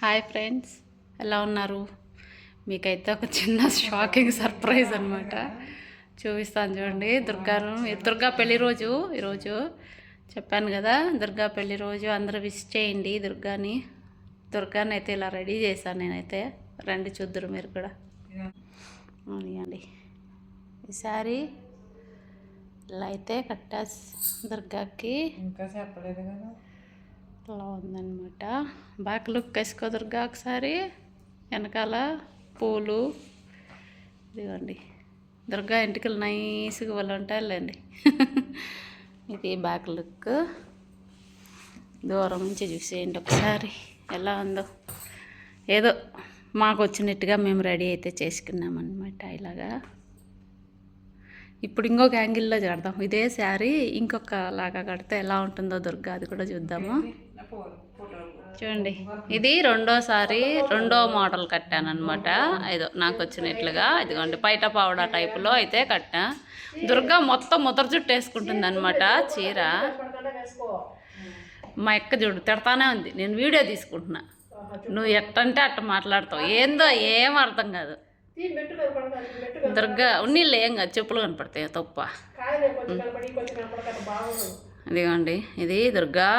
Hi friends ఎలా ఉన్నారు? మీకైతే ఒక చిన్న షాకింగ్ సర్ప్రైజ్ అనమాట చూపిస్తాను చూడండి. దుర్గాను దుర్గా పెళ్ళి రోజు ఈరోజు చెప్పాను కదా దుర్గా పెళ్ళి రోజు అందరూ విష్ చేయండి దుర్గాని. దుర్గాని అయితే ఇలా రెడీ చేశాను నేనైతే. రండి చూద్దరు మీరు కూడా. అండి. ఈసారి ఇలా అయితే కట్టా దుర్గాకి. ఇంకా చెప్పలేదు కదా. అలా ఉందన్నమాట. బాగా లుక్ వేసుకో దుర్గా ఒకసారి. వెనకాల పూలు. ఇదిగోండి. దుర్గా ఇంటికలు నైస్గా వాళ్ళు ఉంటాయిలేండి ఇది బ్యాక్ లుక్ దూరం నుంచి చూసేయండి ఒకసారి. ఎలా ఉందో. ఏదో మాకు వచ్చినట్టుగా మేము రెడీ అయితే చేసుకున్నాం అనమాట ఇలాగా. ఇప్పుడు ఇంకొక యాంగిల్లో కడదాం ఇదే శారీ ఇంకొక లాగా కడితే ఎలా ఉంటుందో దుర్గా అది కూడా చూద్దాము. చూడండి. ఇది రెండోసారి రెండో మోడల్ కట్టాను అనమాట ఏదో నాకు వచ్చినట్లుగా. ఇదిగోండి పైట పావడా టైపులో అయితే కట్టా. దుర్గా మొత్తం ముద్ర జుట్టు వేసుకుంటుంది అనమాట చీర. మా ఎక్క చూడు తిడతానే ఉంది. నేను వీడియో తీసుకుంటున్నా. నువ్వు ఎట్టంటే అట్ట మాట్లాడతావు. ఏందో ఏం అర్థం కాదు. దుర్గా ఉన్నీళ్ళు ఏం కాదు. చెప్పులు కనపడతాయి తప్ప. అదిగోండి ఇది దుర్గా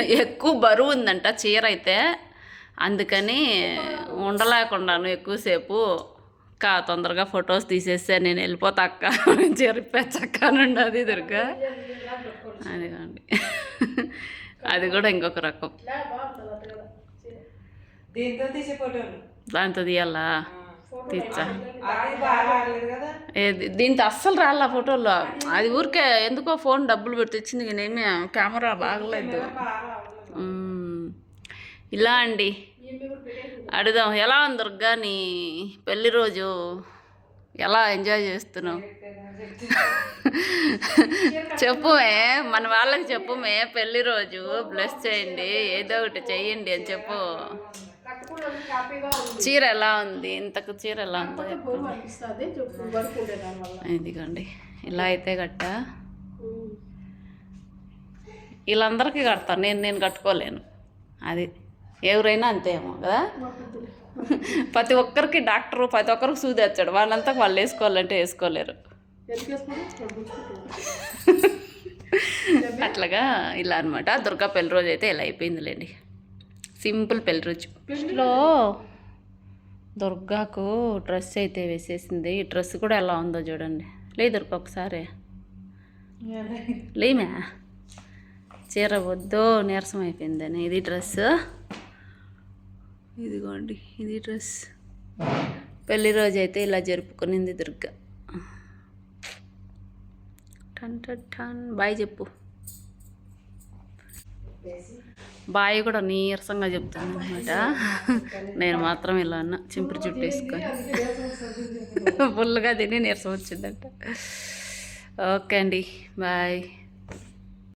ఎక్కువ బరువు ఉందంట చీర అయితే. అందుకని ఉండలేకున్నాను ఎక్కువసేపు. కా తొందరగా ఫొటోస్ తీసేస్తే నేను వెళ్ళిపోతా అక్క. చెరిపేచ్చక్క నుండి అది దుర్గా. అదిగోండి. అది కూడా ఇంకొక రకం. దీంతో తీసే ఫోటోలు? దాంతో తీయాలా? తీచ్చా. దీంతో అస్సలు రాలే ఫోటోలో. అది ఊరికే ఎందుకో ఫోన్ డబ్బులు పెట్టి తెచ్చింది నేనేమి కెమెరా బాగలేదు. ఇలా అండి. అడుగుదాం. ఎలా ఉంది దుర్గా నీ పెళ్ళి రోజు? ఎలా ఎంజాయ్ చేస్తున్నావు? చెప్పుమే మన వాళ్ళకి చెప్పుమే. పెళ్ళి రోజు బ్లెస్ చేయండి ఏదో ఒకటి చెయ్యండి అని చెప్పు. చీర ఎలా ఉంది? ఇంతకు చీర ఎలా ఉందో ఇదిగోండి ఇలా అయితే కట్ట? వీళ్ళందరికీ కడతాను నేను నేను కట్టుకోలేను. అది ఎవరైనా అంతేమో కదా? ప్రతి ఒక్కరికి డాక్టరు ప్రతి ఒక్కరికి సూది వచ్చాడు వాళ్ళంతా వాళ్ళు వేసుకోవాలంటే వేసుకోలేరు. అట్లాగా ఇలా అనమాట దుర్గా పెళ్ళి రోజు అయితే ఇలా అయిపోయిందిలేండి. సింపుల్ పెళ్ళి రోజు. లో దుర్గాకు డ్రెస్ అయితే వేసేసింది. ఈ డ్రెస్ కూడా ఎలా ఉందో చూడండి. లేదు దుర్గా ఒకసారి. లేమే. చీర వద్దు నీరసం అయిపోయిందని ఇది డ్రెస్. ఇదిగోండి ఇది డ్రెస్. పెళ్ళి రోజు అయితే ఇలా జరుపుకునింది దుర్గా. టన్ టన్ టన్. బాయ్ చెప్పు. బాయ్ కూడా నీరసంగా చెప్తాను అనమాట నేను మాత్రం ఇలా అన్న చింపురు జుట్టు వేసుకొని. ఫుల్గా తిని నీరసం వచ్చిందంట. ఓకే అండి బాయ్.